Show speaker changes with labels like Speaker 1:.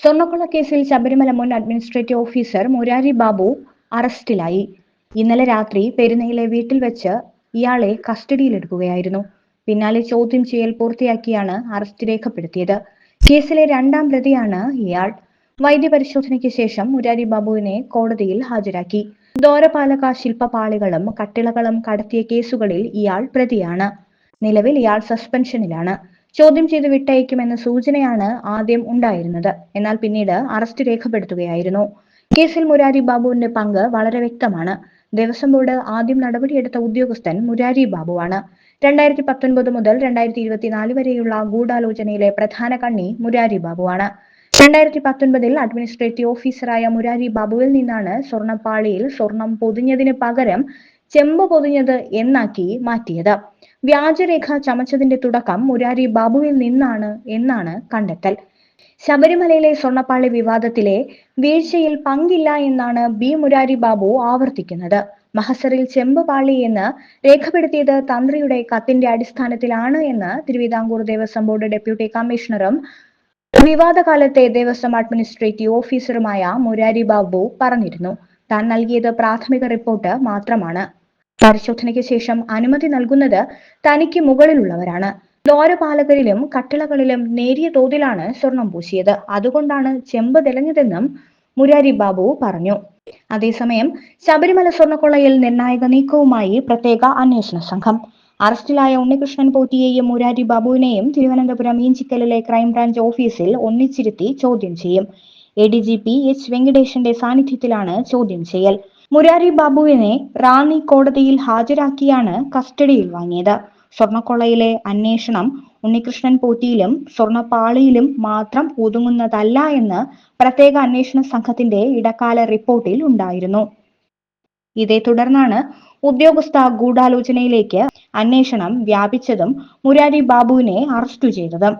Speaker 1: സ്വർണക്കൊള്ള കേസിൽ ശബരിമല മുൻ administrative officer Murari Babu അറസ്റ്റിലായി. ഇന്നലെ രാത്രി പെരുന്നയിലെ വീട്ടിൽ വെച്ച് ഇയാളെ കസ്റ്റഡിയിലെടുക്കുകയായിരുന്നു. പിന്നാലെ ചോദ്യം ചെയ്യൽ പൂർത്തിയാക്കിയാണ് അറസ്റ്റ് രേഖപ്പെടുത്തിയത്. കേസിലെ രണ്ടാം പ്രതിയാണ് ഇയാൾ. വൈദ്യപരിശോധനയ്ക്ക് ശേഷം മുരാരി ബാബുവിനെ കോടതിയിൽ ഹാജരാക്കി. ദോരപാലക ശില്പപാളികളും കട്ടിളകളും കടത്തിയ കേസുകളിൽ ഇയാൾ പ്രതിയാണ്. നിലവിൽ ഇയാൾ സസ്പെൻഷനിലാണ് ചോദ്യം ചെയ്ത് വിട്ടയക്കുമെന്ന സൂചനയാണ് ആദ്യം ഉണ്ടായിരുന്നത്. എന്നാൽ പിന്നീട് അറസ്റ്റ് രേഖപ്പെടുത്തുകയായിരുന്നു. കേസിൽ മുരാരി ബാബുവിന്റെ പങ്ക് വളരെ വ്യക്തമാണ്. ദേവസ്വം ബോർഡ് ആദ്യം നടപടിയെടുത്ത ഉദ്യോഗസ്ഥൻ മുരാരി ബാബുവാണ്. രണ്ടായിരത്തി പത്തൊൻപത് മുതൽ രണ്ടായിരത്തി ഇരുപത്തിനാല് വരെയുള്ള ഗൂഢാലോചനയിലെ പ്രധാന കണ്ണി മുരാരി ബാബുവാണ്. രണ്ടായിരത്തി പത്തൊൻപതിൽ അഡ്മിനിസ്ട്രേറ്റീവ് ഓഫീസറായ മുരാരി ബാബുവിൽ നിന്നാണ് സ്വർണപ്പാളിയിൽ സ്വർണം പൊതിഞ്ഞതിന് പകരം ചെമ്പ് പൊതിഞ്ഞത് എന്നാക്കി മാറ്റിയത്. വ്യാജരേഖ ചമച്ചതിന്റെ തുടക്കം മുരാരി ബാബുവിൽ നിന്നാണ് എന്നാണ് കണ്ടെത്തൽ. ശബരിമലയിലെ സ്വർണപ്പാളി വിവാദത്തിലെ വീഴ്ചയിൽ പങ്കില്ല എന്നാണ് ബി മുരാരി ബാബു ആവർത്തിക്കുന്നത്. മഹസറിൽ ചെമ്പ് പാളി എന്ന് രേഖപ്പെടുത്തിയത് തന്ത്രിയുടെ കത്തിന്റെ അടിസ്ഥാനത്തിലാണ് എന്ന് തിരുവിതാംകൂർ ദേവസ്വം ബോർഡ് ഡെപ്യൂട്ടി കമ്മീഷണറും വിവാദകാലത്തെ ദേവസ്വം അഡ്മിനിസ്ട്രേറ്റീവ് ഓഫീസറുമായ മുരാരി ബാബു പറഞ്ഞിരുന്നു. താൻ നൽകിയത് പ്രാഥമിക റിപ്പോർട്ട് മാത്രമാണ്. പരിശോധനയ്ക്ക് ശേഷം അനുമതി നൽകുന്നത് തനിക്ക് മുകളിലുള്ളവരാണ്. ദ്വാരപാലകരിലും കട്ടിളകളിലും നേരിയ തോതിലാണ് സ്വർണം പൂശിയത്. അതുകൊണ്ടാണ് ചെമ്പ് തെളിഞ്ഞതെന്നും മുരാരി ബാബു പറഞ്ഞു. അതേസമയം ശബരിമല സ്വർണക്കൊള്ളയിൽ നിർണായക നീക്കവുമായി പ്രത്യേക അന്വേഷണ സംഘം. അറസ്റ്റിലായ ഉണ്ണികൃഷ്ണൻ പോറ്റിയെയും മുരാരി ബാബുവിനെയും തിരുവനന്തപുരം ഈഞ്ചിക്കലിലെ ക്രൈംബ്രാഞ്ച് ഓഫീസിൽ ഒന്നിച്ചിരുത്തി ചോദ്യം ചെയ്യും. A D G P H വെങ്കടേഷിന്റെ സാന്നിധ്യത്തിലാണ് ചോദ്യം ചെയ്യൽ. മുരാരി ബാബുവിനെ റാന്നി കോടതിയിൽ ഹാജരാക്കിയാണ് കസ്റ്റഡിയിൽ വാങ്ങിയത്. സ്വർണക്കൊളയിലെ അന്വേഷണം ഉണ്ണികൃഷ്ണൻ പോറ്റിയിലും സ്വർണപ്പാളിയിലും മാത്രം ഒതുങ്ങുന്നതല്ല എന്ന് പ്രത്യേക അന്വേഷണ സംഘത്തിന്റെ ഇടക്കാല റിപ്പോർട്ടിൽ ഉണ്ടായിരുന്നു. ഇതേ തുടർന്നാണ് ഉദ്യോഗസ്ഥ ഗൂഢാലോചനയിലേക്ക് അന്വേഷണം വ്യാപിച്ചതും മുരാരി ബാബുവിനെ അറസ്റ്റു ചെയ്തത്.